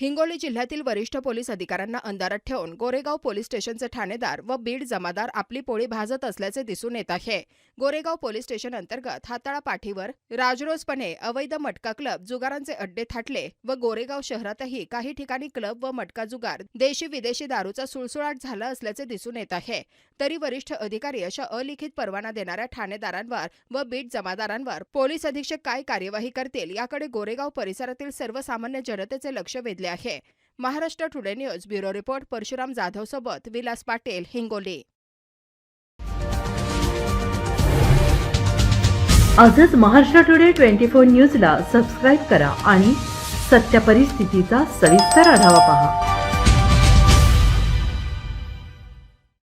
हिंगोली जिल्ह्यातील वरिष्ठ पोलीस अधिकाऱ्यांना अंधारात ठेवून गोरेगाव पोलीस स्टेशनचे ठाणेदार व बीड जमादार आपली पोळी भाजत असल्याचे दिसून येत आहे. गोरेगाव पोलीस स्टेशन अंतर्गत हाताळा पाठीवर राजरोसपणे अवैध मटका क्लब जुगारांचे अड्डे थाटले व गोरेगाव शहरातही काही ठिकाणी क्लब व मटका जुगार देशी विदेशी दारूचा सुळसुळाट झाला असल्याचे दिसून येत आहे. तरी वरिष्ठ अधिकारी अशा अलिखित परवाना देणाऱ्या ठाणेदारांवर व बीट जमादारांवर पोलीस अधीक्षक काय कार्यवाही करतील याकडे गोरेगाव परिसरातील सर्वसामान्य जनतेचे लक्ष वेधले आहे. Maharashtra today news bureau report Parshuram Jadhav सोबत विलास पाटील हिंगोली. आजच महाराष्ट्र टुडे ट्वेंटी फोर न्यूजला सबस्क्राईब करा आणि सत्य परिस्थितीचा सविस्तर आढावा पहा.